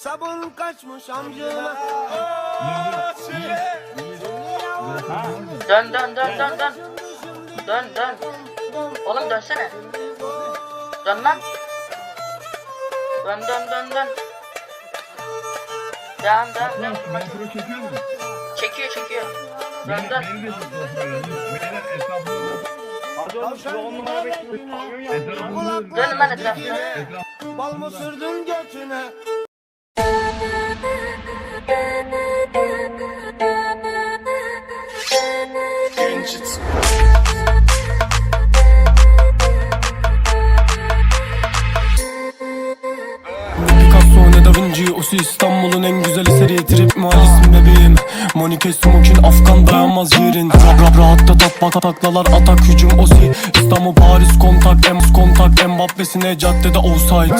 Sabun kaçmış amcına. Dön dön dön dön dön. Dön dön. Oğlum dönsene. Dön lan. Dön dön dön dön. Devam devam devam. Ben çekiyor mu? Çekiyor çekiyor. Dön dön. Dönün lan etrafına. Etraf Bal mı sürdün götüne? Da Vinci Osi İstanbul'un en güzel eseri. Trip mahallesi bebeğim? Monike Smokin Afgan dayanmaz yerin. Rap rap rahatta bata taklalar atak hücum Osi İstanbul Paris kontak Ems kontak Mbappe'sine caddede offside.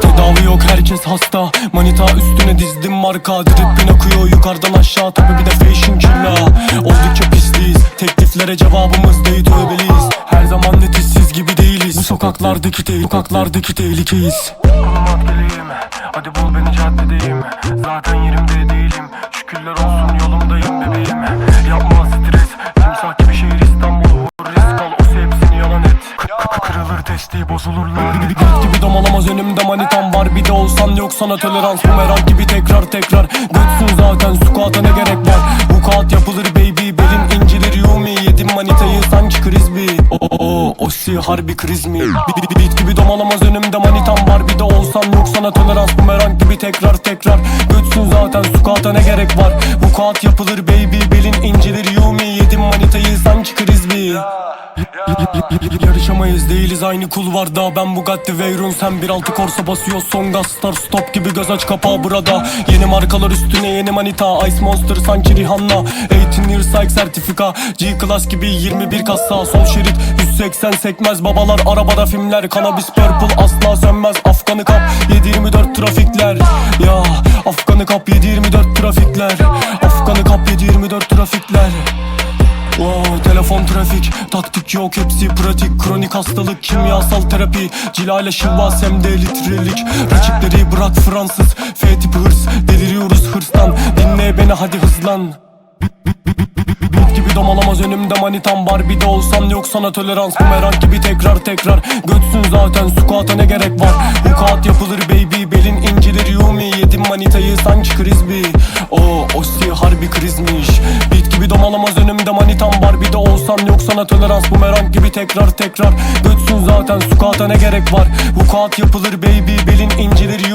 Tedavi yok herkes hasta. Manita üstüne dizdim marka. Drip akıyor yukarıdan aşağı. Tabi bir de fashion killa. Oldukça pisliyiz. Tekliflere cevabımız değil tövbeliyiz. Her zaman netiz siz gibi değiliz. Bu sokaklardaki değil Sokaklardaki tehlikeyiz Hadi bul beni caddedeyim. Zaten yerimde değilim. Şükürler olsun yolumdayım bebeğim. Yapma stres. Timsah gibi şehir İstanbul. Risk al. O hepsini yalan et. K- Kırılır testi bozulurlar. Git gibi domalamaz önümde manitam var. Bir de olsan yok sana tolerans. Bumerang gibi tekrar tekrar. Götsün zaten. Squat'a ne gerek var? Bu kağıt yapılır baby. Belin incilir yumi. Yedim manitayı. Sanki krizbi O o o Osi harbi kriz mi? Bit gibi domalamaz önümde manitam tekrar Bu kağıt yapılır baby Belin incilir yumi. Yedim manitayı sanki krizbi Yarışamayız değiliz aynı kulvarda. Ben Bugatti Veyron sen 1.6 Corsa basıyor. Son gaz Star stop gibi göz aç kapağı burada. Yeni markalar üstüne yeni manita. Ice Monster sanki Rihanna. 18 years psych sertifika. G-Class gibi 21 kasa Sol şerit 180 sekmez. Babalar Arabada filmler. Cannabis purple asla sönmez. Afganı kap 724 trafikler. Ya Afganı kap 724 trafikler. Afganı kap 724 trafikler. Wow, telefon trafik Taktik yok hepsi pratik. Kronik hastalık kimyasal terapi. Cilale şivas hem de litrelik. Rakipleri bırak Fransız. F tipi hırs Deliriyoruz hırstan. Dinle beni hadi hızlan. Bit gibi domalamaz önümde manitam. Var Bir de olsam yok sana tolerans. Bumerang gibi tekrar tekrar. Götsün zaten squat'a ne gerek var? Bu kağıt krizbi O osti harbi krizmiş. Bit gibi domalamaz önümde manitam var. Bir de olsam yok sana tolerans? Bumerang gibi tekrar tekrar. Götsün zaten squat'a ne gerek var? Kağıt yapılır baby. Belin incilir